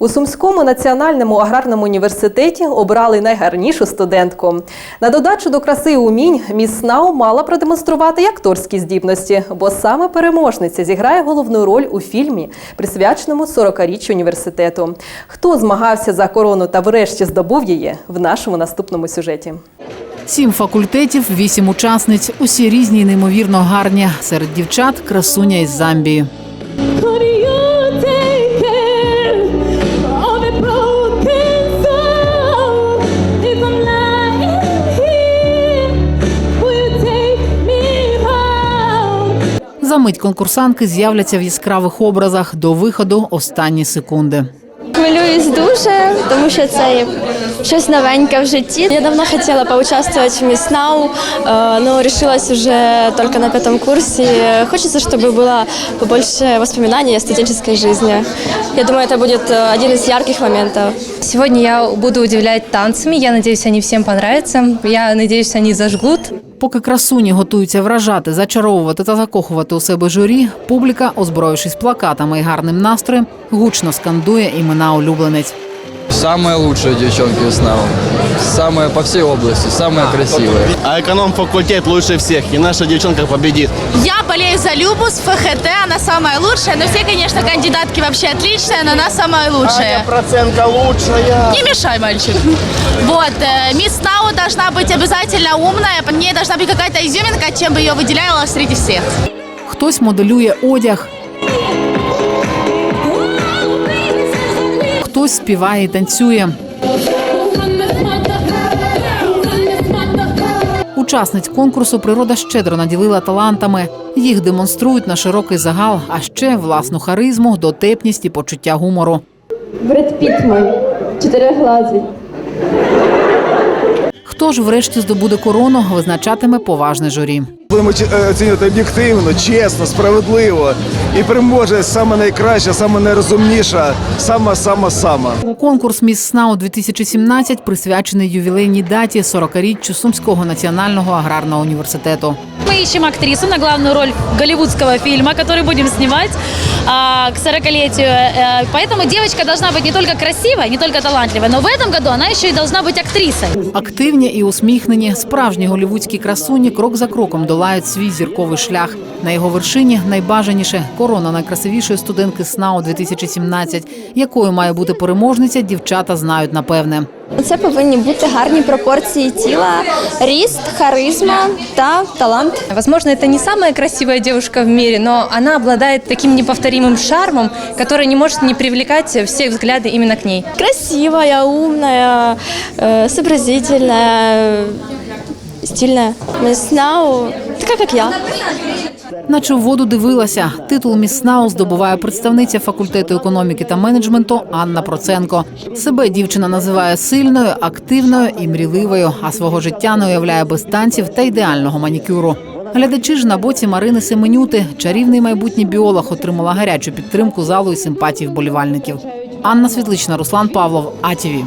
У Сумському національному аграрному університеті обрали найгарнішу студентку. На додачу до краси і умінь міс Снау мала продемонструвати й акторські здібності, бо саме переможниця зіграє головну роль у фільмі, присвяченому 40-річчю університету. Хто змагався за корону та врешті здобув її в нашому наступному сюжеті. Сім факультетів, вісім учасниць. Усі різні, й неймовірно гарні. Серед дівчат красуня із Замбії. home? Замить конкурсантки з'являться в яскравих образах до виходу останні секунди. Хвилююсь дуже, тому що це щось новеньке в житті. Я давно хотіла поучаствовать в Miss Now, э, но решилась уже только на пятом курсе. Хочется, чтобы было побольше воспоминаний о студенческой жизни. Я думаю, это будет э, один из ярких моментов. Сегодня я буду удивлять танцами. Я надеюсь, они всем понравятся. Я надеюсь, они зажгут. Поки красуні готуються вражати, зачаровувати та закохувати у себе журі, публіка, озброївшись плакатами і гарним настроєм, гучно скандує імена улюбленець. Самые лучшие девчонки из СНАУ. Самые по всей области, самые красивые. А эконом-факультет лучше всех, и наша девчонка победит. Я болею за Любу с ФХТ, она самая лучшая. Но все, конечно, кандидатки вообще отличные, но она самая лучшая. процентка лучшая. Не мешай, мальчик. Вот, э, мисс Нау должна быть обязательно умная, по ней должна быть какая-то изюминка, чем бы ее выделяла среди всех. Хтось моделює одяг, хтось співає і танцює. Учасниць конкурсу природа щедро наділила талантами. Їх демонструють на широкий загал, а ще власну харизму, дотепність і почуття гумору. Бред Піт мой, чотириглазий. Хто ж врешті здобуде корону, визначатиме поважне журі. Будемо чи- е, оцінювати об'єктивно, чесно, справедливо. І переможе саме найкраща, саме найрозумніша, сама, сама, сама. Конкурс Міс СНАУ 2017 присвячений ювілейній даті 40-річчю Сумського національного аграрного університету. Мы ищем актрису на главную роль голливудского фильма, который будем снимать а, к 40-летию. Э, Поэтому девочка должна быть не только красивой, не только талантливой, но в этом году она еще и должна быть актрисой. Активні і усміхнені, справжні голівудські красуні крок за кроком долають свій зірковий шлях. На його вершині найбажаніше корона найкрасивішої студентки СНАУ 2017. Якою має бути переможниця, дівчата знають напевне. Це повинні бути гарні пропорції тіла, ріст, харизма та талант. Возможно, это не самая красивая девушка в мире, но она обладает таким неповторимым шармом, который не может не привлекать все взгляды именно к ней. Красивая, умная, э, сообразительная, стильная. Miss Now, така як я. Наче в воду дивилася. Титул Міс СНАУ здобуває представниця факультету економіки та менеджменту Анна Проценко. Себе дівчина називає сильною, активною і мрійливою, а свого життя не уявляє без танців та ідеального манікюру. Глядачі ж на боці Марини Семенюти, чарівний майбутній біолог, отримала гарячу підтримку залу і симпатії вболівальників. Анна Світлична, Руслан Павлов, АТВ.